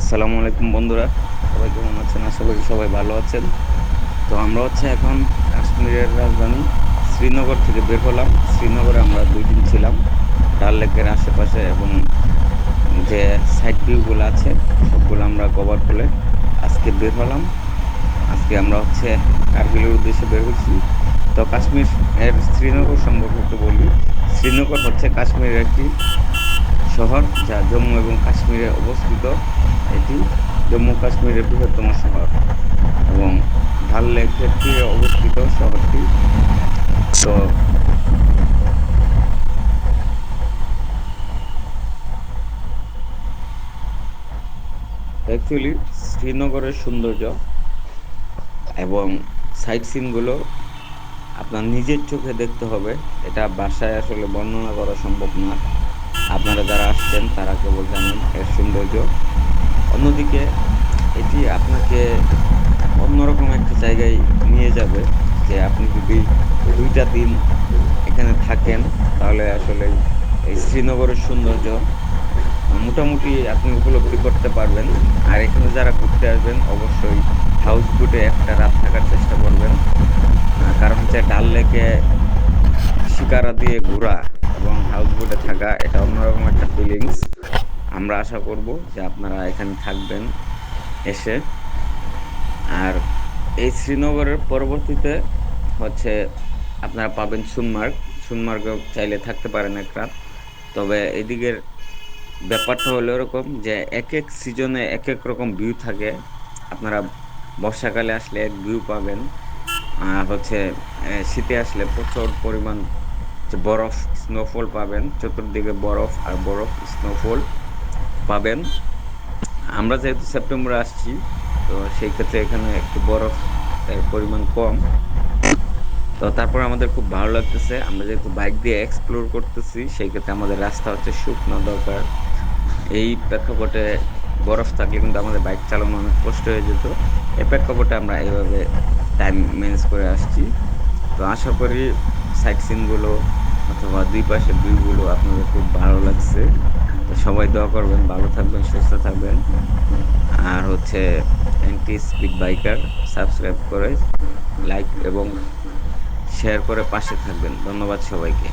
আসসালামু আলাইকুম বন্ধুরা। সবাই কেমন আছেন? আশা করি সবাই ভালো আছেন। তো আমরা হচ্ছে এখন কাশ্মীরের রাজধানী শ্রীনগর থেকে বের হলাম। শ্রীনগরে আমরা দুই দিন ছিলাম। ডাল লেকের আশেপাশে এবং যে সাইড ভিউগুলো আছে, সবগুলো আমরা কভার করে আজকে বের হলাম। আজকে আমরা হচ্ছে কার্গিলের উদ্দেশ্যে বের হচ্ছি তো কাশ্মীর এর শ্রীনগর সম্পর্কে একটু বলি। শ্রীনগর হচ্ছে কাশ্মীরের একটি শহর, যা জম্মু এবং কাশ্মীরে অবস্থিত। এটি জম্মু কাশ্মীরের বৃহত্তম শহর এবং ঢাল লেকের তীরে অবস্থিত শহরটি। তো অ্যাকচুয়ালি শ্রীনগরের সৌন্দর্য এবং সাইট সিনগুলো আপনার নিজের চোখে দেখতে হবে। এটা বাসায় আসলে বর্ণনা করা সম্ভব না। আপনারা যারা আসছেন, তারা কেবল জানেন এর সৌন্দর্য। অন্যদিকে, এটি আপনাকে অন্যরকম একটা জায়গায় নিয়ে যাবে যে আপনি যদি দুইটা দিন এখানে থাকেন, তাহলে আসলে এই শ্রীনগরের সৌন্দর্য মোটামুটি আপনি উপলব্ধি করতে পারবেন। আর এখানে যারা ঘুরতে আসবেন, অবশ্যই হাউস বোটে একটা রাত থাকার চেষ্টা করবেন। কারণ হচ্ছে ডাল লেকে শিকারা দিয়ে ঘোরা এবং হাউস বোটে থাকা, এটা অন্যরকম একটা ফিলিংস আমরা আশা করব যে আপনারা এখানে থাকবেন এসে। আর এই শ্রীনগরের পরবর্তীতে হচ্ছে আপনারা পাবেন সুনমার্গ সুনমার্গেও চাইলে থাকতে পারেন এক রাত। তবে এদিকের ব্যাপারটা হলো এরকম যে এক এক সিজনে এক এক রকম ভিউ থাকে। আপনারা বর্ষাকালে আসলে এক ভিউ পাবেন। আর হচ্ছে শীতে আসলে প্রচুর পরিমাণ বরফ স্নোফল পাবেন। চতুর্দিকে বরফ আর বরফ স্নোফল পাবেন। আমরা যেহেতু সেপ্টেম্বরে আসছি, তো সেই ক্ষেত্রে এখানে একটু বরফ এর পরিমাণ কম। তো তারপর আমাদের খুব ভালো লাগতেছে, আমরা যেহেতু বাইক দিয়ে এক্সপ্লোর করতেছি, সেই ক্ষেত্রে আমাদের রাস্তা হচ্ছে শুকনো, দরকার। এই প্রেক্ষাপটে বরফ থাকলে কিন্তু আমাদের বাইক চালানো অনেক কষ্ট হয়ে যেত। এই প্রেক্ষাপটে আমরা এইভাবে টাইম ম্যানেজ করে আসছি। তো আশা করি সাইট সিনগুলো অথবা দুই পাশের ভিউগুলো আপনাদের খুব ভালো লাগছে। তো সবাই দোয়া করবেন, ভালো থাকবেন, সুস্থ থাকবেন। আর হচ্ছে অ্যান্টি স্পিড বাইকার সাবস্ক্রাইব করে লাইক এবং শেয়ার করে পাশে থাকবেন। ধন্যবাদ সবাইকে।